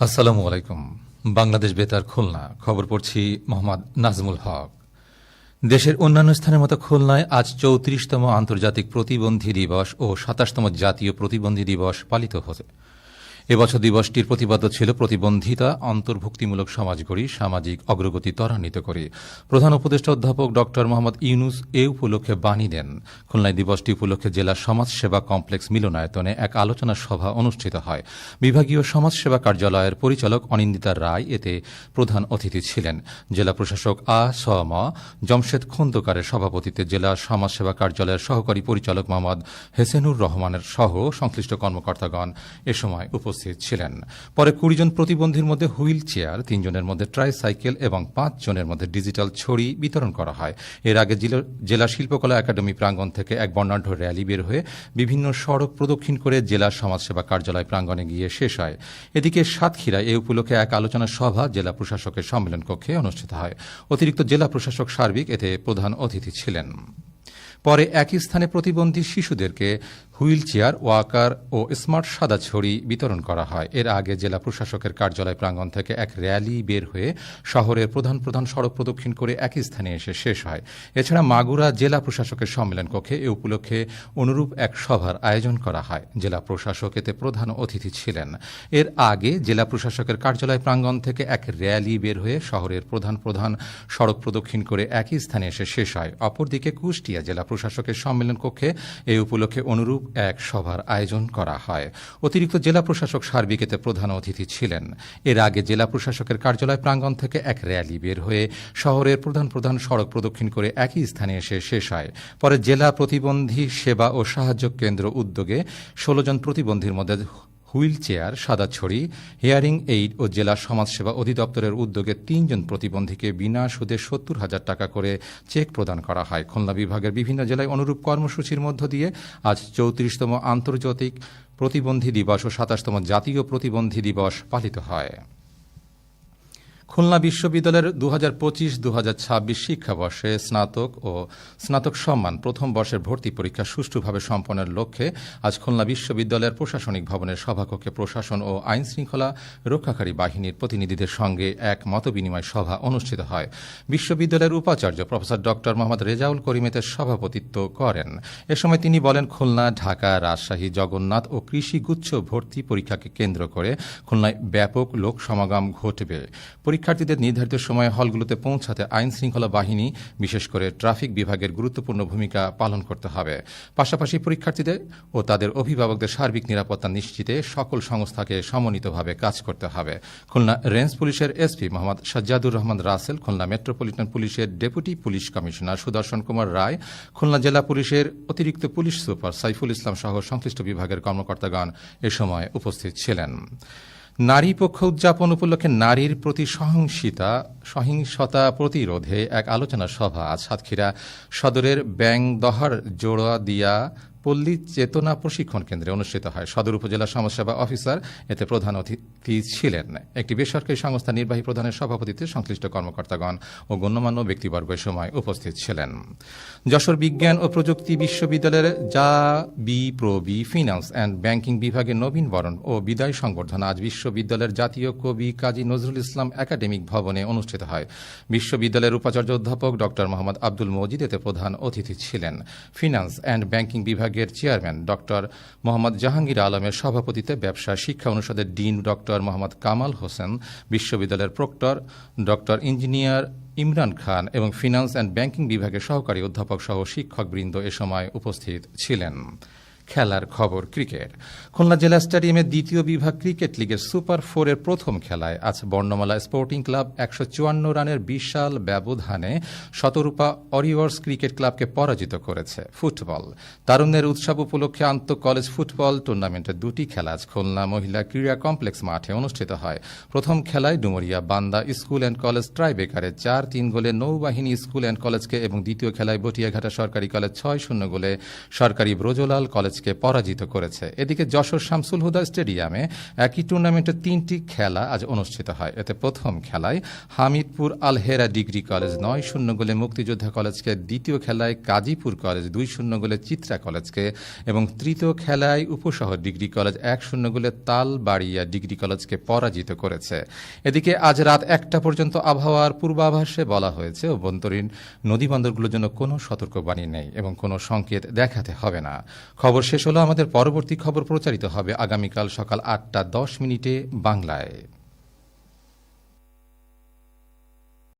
আসসালামু আলাইকুম। বাংলাদেশ বেতার খুলনা। খবর পড়ছি মোহাম্মদ নাজমুল হক। দেশের অন্যান্য স্থানের মতো খুলনায় আজ চৌত্রিশতম আন্তর্জাতিক প্রতিবন্ধী দিবস ও সাতাশতম জাতীয় প্রতিবন্ধী দিবস পালিত হচ্ছে এবছর দিবসটির প্রতিপাদ্য ছিল প্রতিবন্ধিতা, অন্তর্ভুক্তিমূলক সমাজ গড়ি সামাজিক অগ্রগতি ত্বরান্বিত করে। প্রধান উপদেষ্টা অধ্যাপক ড. মোহাম্মদ ইউনুস এ উপলক্ষে বাণী দেন। খুলনায় দিবসটি উপলক্ষে জেলা সমাজসেবা কমপ্লেক্স মিলনায়তনে এক আলোচনা সভা অনুষ্ঠিত হয়। বিভাগীয় সমাজসেবা কার্যালয়ের পরিচালক অনিন্দিতা রায় এতে প্রধান অতিথি ছিলেন। জেলা প্রশাসক আ স ম, জমশেদ খন্দকারের সভাপতিত্বে জেলা সমাজসেবা কার্যালয়ের সহকারী পরিচালক মোহাম্মদ হেসেনুর রহমানের সহ সংশ্লিষ্ট কর্মকর্তাগণ এ সময় উপস্থিত ছিলেন। পরে কুড়ি জন প্রতিবন্ধীর মধ্যে হুইল চেয়ার তিনজনের মধ্যে ট্রাই সাইকেল এবং পাঁচ জনের মধ্যে ডিজিটাল ছড়ি বিতরণ করা হয়। এর আগে জেলা শিল্পকলা একাডেমি প্রাঙ্গণ থেকে এক বর্ণাঢ্য র্যালি বের হয়ে বিভিন্ন সড়ক প্রদক্ষিণ করে জেলা সমাজসেবা কার্যালয় প্রাঙ্গণে গিয়ে শেষ হয়। এদিকে সাতক্ষীরায় এ উপলক্ষে এক আলোচনা সভা জেলা প্রশাসকের সম্মেলন কক্ষে অনুষ্ঠিত হয়। অতিরিক্ত জেলা প্রশাসক সার্বিক এতে প্রধান অতিথি ছিলেন। পরে একই স্থানে প্রতিবন্ধী শিশুদেরকে হুইল চেয়ার, ওয়াকার ও স্মার্ট সাদা ছড়ি বিতরণ করা হয়। এর আগে জেলা প্রশাসকের কার্যালয় প্রাঙ্গণ থেকে এক র্যালি বের হয়ে শহরের প্রধান প্রধান সড়ক প্রদক্ষিণ করে একই স্থানে এসে শেষ হয়। এছাড়া মাগুরা জেলা প্রশাসকের সম্মেলন কক্ষে এ উপলক্ষে অনুরূপ এক সভার আয়োজন করা হয়। জেলা প্রশাসক এতে প্রধান অতিথি ছিলেন। এর আগে জেলা প্রশাসকের কার্যালয় প্রাঙ্গণ থেকে এক র্যালি বের হয়ে শহরের প্রধান প্রধান সড়ক প্রদক্ষিণ করে একই স্থানে এসে শেষ হয়। অপরদিকে কুষ্টিয়া জেলা প্রশাসকের সম্মেলন কক্ষে এই উপলক্ষে অনুরূপ এক সভার আয়োজন করা হয়। অতিরিক্ত জেলা প্রশাসক সার্বিক এতে প্রধান অতিথি ছিলেন। এর আগে জেলা প্রশাসকের কার্যালয় প্রাঙ্গণ থেকে এক র্যালি বের হয়ে শহরের প্রধান প্রধান সড়ক প্রদক্ষিণ করে একই স্থানে এসে শেষ হয়। পরে জেলা প্রতিবন্ধী সেবা ও সাহায্য কেন্দ্র উদ্যোগে ষোলো জন প্রতিবন্ধীর মধ্যে হুইল চেয়ার, সাদা ছড়ি, হেয়ারিং এইড ও জেলা সমাজসেবা অধিদপ্তরের উদ্যোগে তিনজন প্রতিবন্ধীকে বিনা সুদে সত্তর হাজার টাকা করে চেক প্রদান করা হয়। খুলনা বিভাগের বিভিন্ন জেলায় অনুরূপ কর্মসূচির মধ্য দিয়ে আজ চৌত্রিশতম আন্তর্জাতিক প্রতিবন্ধী দিবস ও সাতাশতম জাতীয় প্রতিবন্ধী দিবস পালিত হয়। খুলনা বিশ্ববিদ্যালয়ের দু হাজার পঁচিশ দু হাজার ছাব্বিশ শিক্ষাবর্ষে স্নাতক ও স্নাতক সম্মান প্রথম বর্ষের ভর্তি পরীক্ষা সুষ্ঠুভাবে সম্পন্নের লক্ষ্যে আজ খুলনা বিশ্ববিদ্যালয়ের প্রশাসনিক ভবনের সভাকক্ষে প্রশাসন ও আইন শৃঙ্খলা রক্ষাকারী বাহিনীর প্রতিনিধিদের সঙ্গে এক মতবিনিময় সভা অনুষ্ঠিত হয়। বিশ্ববিদ্যালয়ের উপাচার্য প্রফেসর ড. মোহাম্মদ রেজাউল করিমেতের সভাপতিত্ব করেন। এ সময় তিনি বলেন, খুলনা, ঢাকা, রাজশাহী, জগন্নাথ ও কৃষি গুচ্ছ ভর্তি পরীক্ষাকে কেন্দ্র করে খুলনায় ব্যাপক লোক সমাগম ঘটবে পরীক্ষার্থীদের নির্ধারিত সময়ে হলগুলোতে পৌঁছাতে আইন শৃঙ্খলা বাহিনী, বিশেষ করে ট্রাফিক বিভাগের গুরুত্বপূর্ণ ভূমিকা পালন করতে হবে। পাশাপাশি পরীক্ষার্থীদের ও তাদের অভিভাবকদের সার্বিক নিরাপত্তা নিশ্চিতে সকল সংস্থাকে সমন্বিতভাবে কাজ করতে হবে। খুলনা রেঞ্জ পুলিশের এসপি মোহাম্মদ সাজ্জাদুর রহমান রাসেল, খুলনা মেট্রোপলিটন পুলিশের deputy police commissioner Sudarshan Kumar Roy, Khulna জেলা পুলিশের অতিরিক্ত পুলিশ সুপার সাইফুল ইসলাম সহ সংশ্লিষ্ট বিভাগের কর্মকর্তাগণ এ সময় উপস্থিত ছিলেন। নারী পক্ষ উদযাপন উপলক্ষে নারীর প্রতি সহিংসিতা, সহিংসতা প্রতিরোধে এক আলোচনা সভা আজ সাতক্ষীরা সদরের ব্যাংদহার জোড়া দিয়া পল্লী চেতনা প্রশিক্ষণ কেন্দ্রে অনুষ্ঠিত হয়। সদর উপজেলা সমাজসেবা অফিসার এতে প্রধান অতিথি ছিলেন। একটি বেসরকারি সংস্থা নির্বাহী প্রধানের সভাপতিত্বে সংশ্লিষ্ট কর্মকর্তাগণ ও গণ্যমান্য ব্যক্তিবর্গ সময় উপস্থিত ছিলেন। যশোর বিজ্ঞান ও প্রযুক্তি বিশ্ববিদ্যালয়ের যা বি প্রবি ফিনান্স অ্যান্ড ব্যাংকিং বিভাগের নবীন বরণ ও বিদায় সংবর্ধনা আজ বিশ্ববিদ্যালয়ের জাতীয় কবি কাজী নজরুল ইসলাম একাডেমিক ভবনে অনুষ্ঠিত হয়। বিশ্ববিদ্যালয়ের উপাচার্য অধ্যাপক ড মোহাম্মদ আব্দুল মজিদ এতে প্রধান অতিথি ছিলেন। ফিনান্স অ্যান্ড ব্যাংকিং বিভাগের চেয়ারম্যান ডক্টর মোহাম্মদ জাহাঙ্গীর আলমের সভাপতিতে ব্যবসা শিক্ষা অনুষদের ডিন ডক্টর মোহাম্মদ কামাল হোসেন, বিশ্ববিদ্যালয়ের proctor doctor engineer Imran Khan এবং ফিনান্স অ্যান্ড ব্যাংকিং বিভাগের সহকারী অধ্যাপক সহ শিক্ষকবৃন্দ এ সময় উপস্থিত ছিলেন। খেলার খবর ক্রিকেট। খুলনা জেলা স্টেডিয়ামের দ্বিতীয় বিভাগ ক্রিকেট লিগের সুপার ফোরের প্রথম খেলায় আজ বর্ণমালা স্পোর্টিং ক্লাব একশো চুয়ান্ন রানের বিশাল ব্যবধানে শতরূপা অরিওয়ার্স ক্রিকেট ক্লাবকে পরাজিত করেছে ফুটবল। তারুণ্যের উৎসব উপলক্ষে আন্ত কলেজ ফুটবল টুর্নামেন্টের দুটি খেলা আজ খুলনা মহিলা ক্রীড়া কমপ্লেক্স মাঠে অনুষ্ঠিত হয়। প্রথম খেলায় ডুমরিয়া বান্দা স্কুল অ্যান্ড কলেজ ট্রাইবেকারে চার তিন গোলে নৌবাহিনী স্কুল অ্যান্ড কলেজকে এবং দ্বিতীয় খেলায় বটিয়াঘাটা সরকারি কলেজ ছয় শূন্য গোলে সরকারি ব্রজলাল কলেজ কলেজকে পরাজিত করেছে। এদিকে যশোর শামসুল হুদা স্টেডিয়ামে একই টুর্নামেন্টে তিনটি খেলা আজ অনুষ্ঠিত হয়। এতে প্রথম খেলায় হামিদপুর আলহেরা ডিগ্রি কলেজ নয় শূন্য গোলে মুক্তিযোদ্ধা কলেজকে, দ্বিতীয় খেলায় গাজীপুর কলেজ দুই শূন্য গোলে চিত্রা কলেজকে এবং তৃতীয় খেলায় উপশহর ডিগ্রি কলেজ এক শূন্য গোলে তালবাড়িয়া ডিগ্রি কলেজকে পরাজিত করেছে। এদিকে আজ রাত একটা পর্যন্ত আবহাওয়ার পূর্বাভাসে বলা হয়েছে, অভ্যন্তরীণ নদীবন্দরগুলোর জন্য কোনো সতর্কবাণী নেই এবং কোনো সংকেত দেখাতে হবে না। খবর শেষ হলো আমাদের পরবর্তী খবর প্রচারিত হবে আগামীকাল সকাল আটটা দশ মিনিটে বাংলায়।